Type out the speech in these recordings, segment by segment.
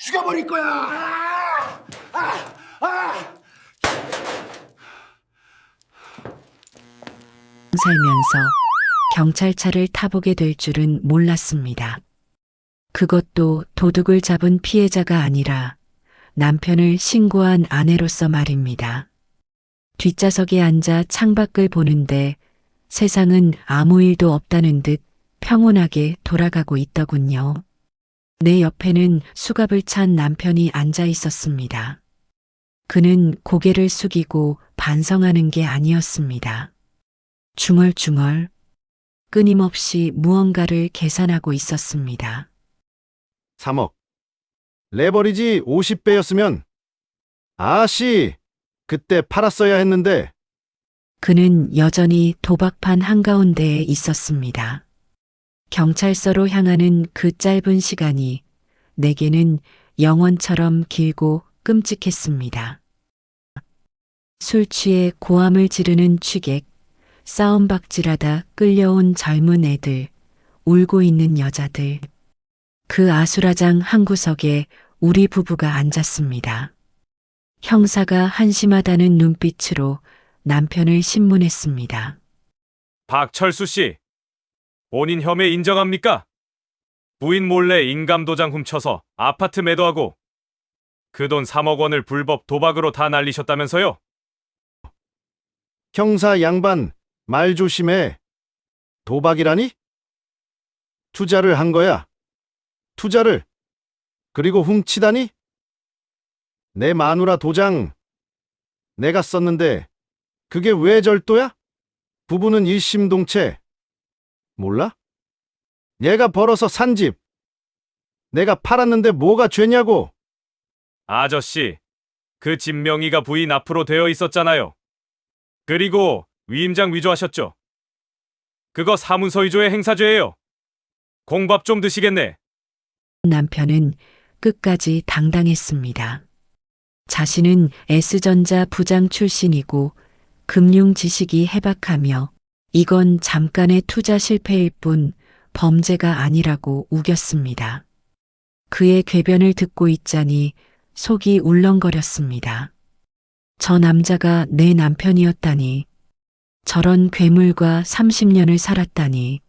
죽여버릴 거야. 아! 아! 아! 살면서 경찰차를 타보게 될 줄은 몰랐습니다. 그것도 도둑을 잡은 피해자가 아니라 남편을 신고한 아내로서 말입니다. 뒷좌석에 앉아 창밖을 보는데 세상은 아무 일도 없다는 듯 평온하게 돌아가고 있더군요. 내 옆에는 수갑을 찬 남편이 앉아 있었습니다. 그는 고개를 숙이고 반성하는 게 아니었습니다. 중얼중얼 끊임없이 무언가를 계산하고 있었습니다. 3억. 레버리지 50배였으면 아씨 그때 팔았어야 했는데 그는 여전히 도박판 한가운데에 있었습니다. 경찰서로 향하는 그 짧은 시간이 내게는 영원처럼 길고 끔찍했습니다. 술 취해 고함을 지르는 취객, 싸움박질하다 끌려온 젊은 애들, 울고 있는 여자들. 그 아수라장 한 구석에 우리 부부가 앉았습니다. 형사가 한심하다는 눈빛으로 남편을 신문했습니다. 박철수 씨, 본인 혐의 인정합니까? 부인 몰래 인감도장 훔쳐서 아파트 매도하고 그 돈 3억 원을 불법 도박으로 다 날리셨다면서요? 형사 양반 말 조심해. 도박이라니? 투자를 한 거야. 투자를. 그리고 훔치다니? 내 마누라 도장 내가 썼는데 그게 왜 절도야? 부부는 일심동체. 몰라? 얘가 벌어서 산 집. 내가 팔았는데 뭐가 죄냐고. 아저씨, 그 집 명의가 부인 앞으로 되어 있었잖아요. 그리고 위임장 위조하셨죠? 그거 사문서 위조의 행사죄예요. 공밥 좀 드시겠네. 남편은 끝까지 당당했습니다. 자신은 S전자 부장 출신이고 금융 지식이 해박하며 이건 잠깐의 투자 실패일 뿐 범죄가 아니라고 우겼습니다. 그의 궤변을 듣고 있자니 속이 울렁거렸습니다. 저 남자가 내 남편이었다니. 저런 괴물과 30년을 살았다니.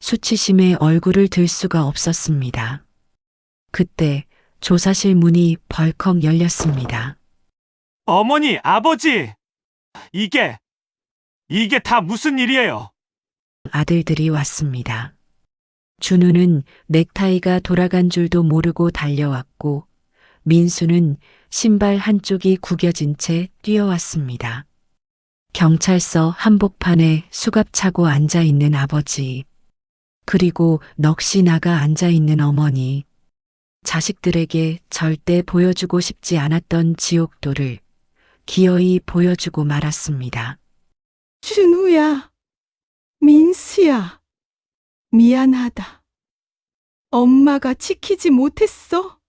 수치심에 얼굴을 들 수가 없었습니다. 그때 조사실 문이 벌컥 열렸습니다. 어머니, 아버지! 이게, 이게 다 무슨 일이에요? 아들들이 왔습니다. 준우는 넥타이가 돌아간 줄도 모르고 달려왔고, 민수는 신발 한쪽이 구겨진 채 뛰어왔습니다. 경찰서 한복판에 수갑 차고 앉아 있는 아버지, 그리고 넋이 나가 앉아 있는 어머니, 자식들에게 절대 보여주고 싶지 않았던 지옥도를 기어이 보여주고 말았습니다. 준우야, 민수야, 미안하다. 엄마가 지키지 못했어.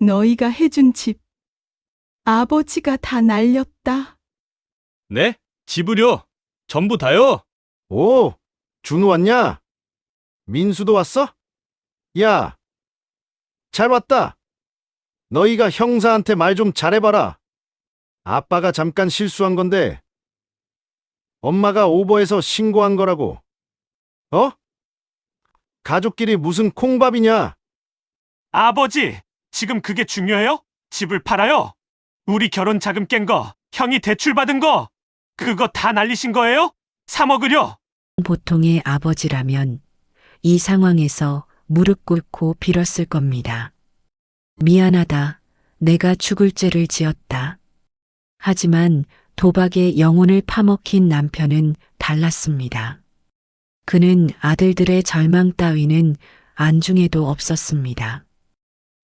너희가 해준 집, 아버지가 다 날렸다. 네? 지불요? 전부 다요? 오, 준우 왔냐? 민수도 왔어? 야, 잘 왔다. 너희가 형사한테 말 좀 잘해봐라. 아빠가 잠깐 실수한 건데, 엄마가 오버해서 신고한 거라고. 어? 가족끼리 무슨 콩밥이냐? 아버지! 지금 그게 중요해요? 집을 팔아요? 우리 결혼 자금 깬 거, 형이 대출 받은 거, 그거 다 날리신 거예요? 3억을요? 보통의 아버지라면 이 상황에서 무릎 꿇고 빌었을 겁니다. 미안하다. 내가 죽을 죄를 지었다. 하지만 도박에 영혼을 파먹힌 남편은 달랐습니다. 그는 아들들의 절망 따위는 안중에도 없었습니다.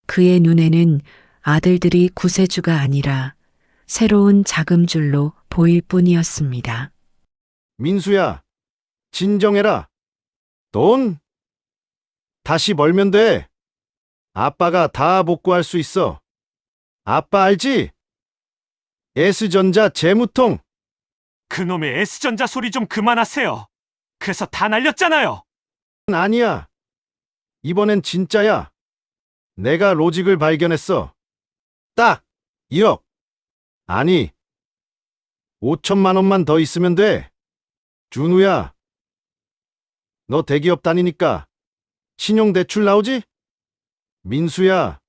그의 눈에는 아들들이 구세주가 아니라 새로운 자금줄로 보일 뿐이었습니다. 민수야, 진정해라. 돈? 다시 벌면 돼. 아빠가 다 복구할 수 있어. 아빠 알지? S전자 재무통. 그놈의 S전자 소리 좀 그만하세요. 그래서 다 날렸잖아요. 아니야. 이번엔 진짜야. 내가 로직을 발견했어. 딱 1억. 아니, 5천만 원만 더 있으면 돼. 준우야, 너 대기업 다니니까 신용대출 나오지? 민수야,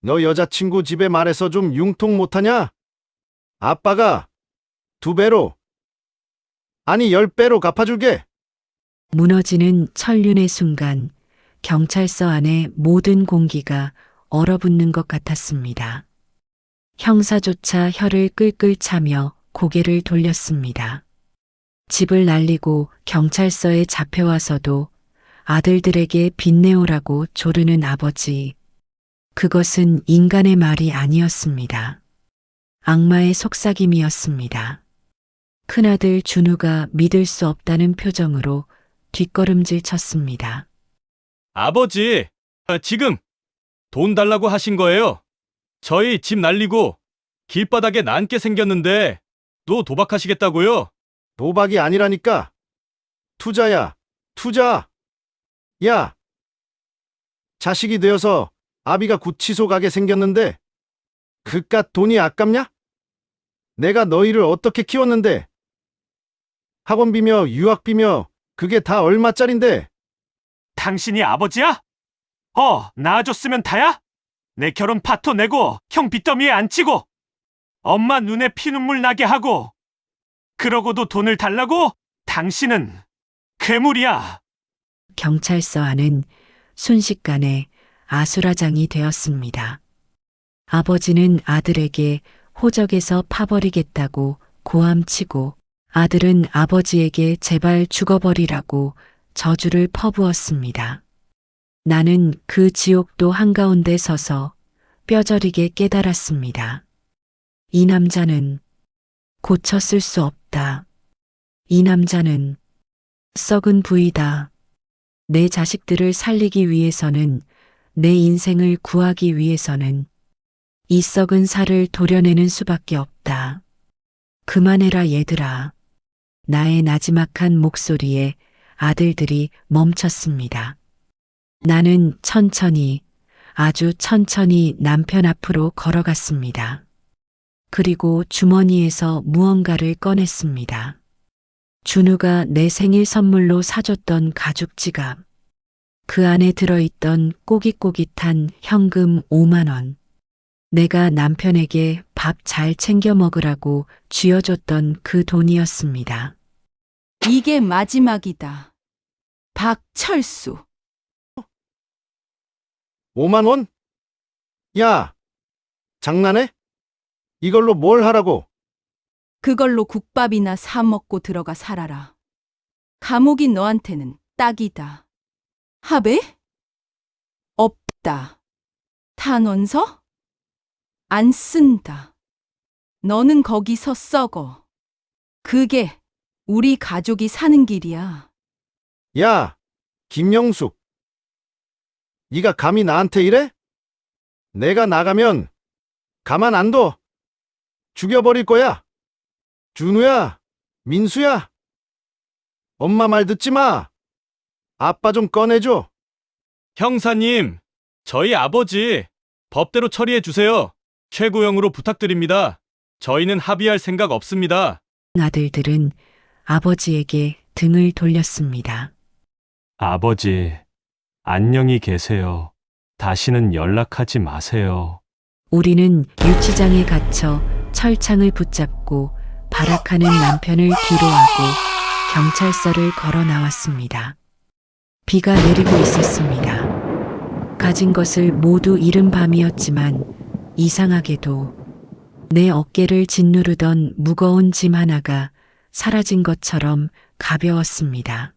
너 여자친구 집에 말해서 좀 융통 못하냐? 아빠가 두 배로, 아니 열 배로 갚아줄게. 무너지는 천륜의 순간 경찰서 안에 모든 공기가 얼어붙는 것 같았습니다. 형사조차 혀를 끌끌 차며 고개를 돌렸습니다. 집을 날리고 경찰서에 잡혀와서도 아들들에게 빚내오라고 조르는 아버지. 그것은 인간의 말이 아니었습니다. 악마의 속삭임이었습니다. 큰아들 준우가 믿을 수 없다는 표정으로 뒷걸음질 쳤습니다. 아버지, 아, 지금 돈 달라고 하신 거예요? 저희 집 날리고 길바닥에 남게 생겼는데 또 도박하시겠다고요? 도박이 아니라니까. 투자야, 투자. 야, 자식이 되어서 아비가 구치소 가게 생겼는데 그깟 돈이 아깝냐? 내가 너희를 어떻게 키웠는데? 학원비며 유학비며 그게 다 얼마짜린데? 당신이 아버지야? 어, 낳아줬으면 다야? 내 결혼 파토 내고 형 빚더미에 앉히고 엄마 눈에 피눈물 나게 하고 그러고도 돈을 달라고? 당신은 괴물이야. 경찰서 안은 순식간에 아수라장이 되었습니다. 아버지는 아들에게 호적에서 파버리겠다고 고함치고 아들은 아버지에게 제발 죽어버리라고 저주를 퍼부었습니다. 나는 그 지옥도 한가운데 서서 뼈저리게 깨달았습니다. 이 남자는 고쳤을 수 없다. 이 남자는 썩은 부이다. 내 자식들을 살리기 위해서는 내 인생을 구하기 위해서는 이 썩은 살을 도려내는 수밖에 없다. 그만해라 얘들아. 나의 나지막한 목소리에 아들들이 멈췄습니다. 나는 천천히, 아주 천천히 남편 앞으로 걸어갔습니다. 그리고 주머니에서 무언가를 꺼냈습니다. 준우가 내 생일 선물로 사줬던 가죽 지갑. 그 안에 들어있던 꼬깃꼬깃한 현금 5만원. 내가 남편에게 밥 잘 챙겨 먹으라고 쥐어줬던 그 돈이었습니다. 이게 마지막이다. 박철수. 5만 원? 야, 장난해? 이걸로 뭘 하라고? 그걸로 국밥이나 사 먹고 들어가 살아라. 감옥이 너한테는 딱이다. 합의? 없다. 탄원서? 안 쓴다. 너는 거기서 썩어. 그게 우리 가족이 사는 길이야. 야, 김영숙. 네가 감히 나한테 이래? 내가 나가면 가만 안 둬. 죽여버릴 거야. 준우야, 민수야. 엄마 말 듣지 마. 아빠 좀 꺼내줘. 형사님, 저희 아버지 법대로 처리해 주세요. 최고형으로 부탁드립니다. 저희는 합의할 생각 없습니다. 아들들은 아버지에게 등을 돌렸습니다. 아버지, 안녕히 계세요. 다시는 연락하지 마세요. 우리는 유치장에 갇혀 철창을 붙잡고 발악하는 남편을 뒤로하고 경찰서를 걸어 나왔습니다. 비가 내리고 있었습니다. 가진 것을 모두 잃은 밤이었지만 이상하게도 내 어깨를 짓누르던 무거운 짐 하나가 사라진 것처럼 가벼웠습니다.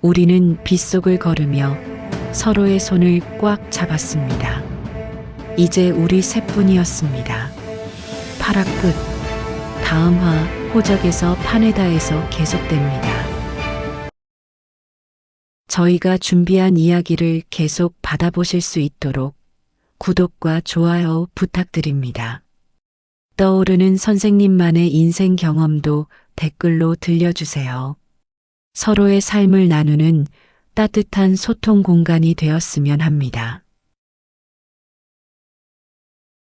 우리는 빗속을 걸으며 서로의 손을 꽉 잡았습니다. 이제 우리 셋뿐이었습니다. 파락 끝. 다음 화 호적에서 파네다에서 계속됩니다. 저희가 준비한 이야기를 계속 받아보실 수 있도록 구독과 좋아요 부탁드립니다. 떠오르는 선생님만의 인생 경험도 댓글로 들려주세요. 서로의 삶을 나누는 따뜻한 소통 공간이 되었으면 합니다.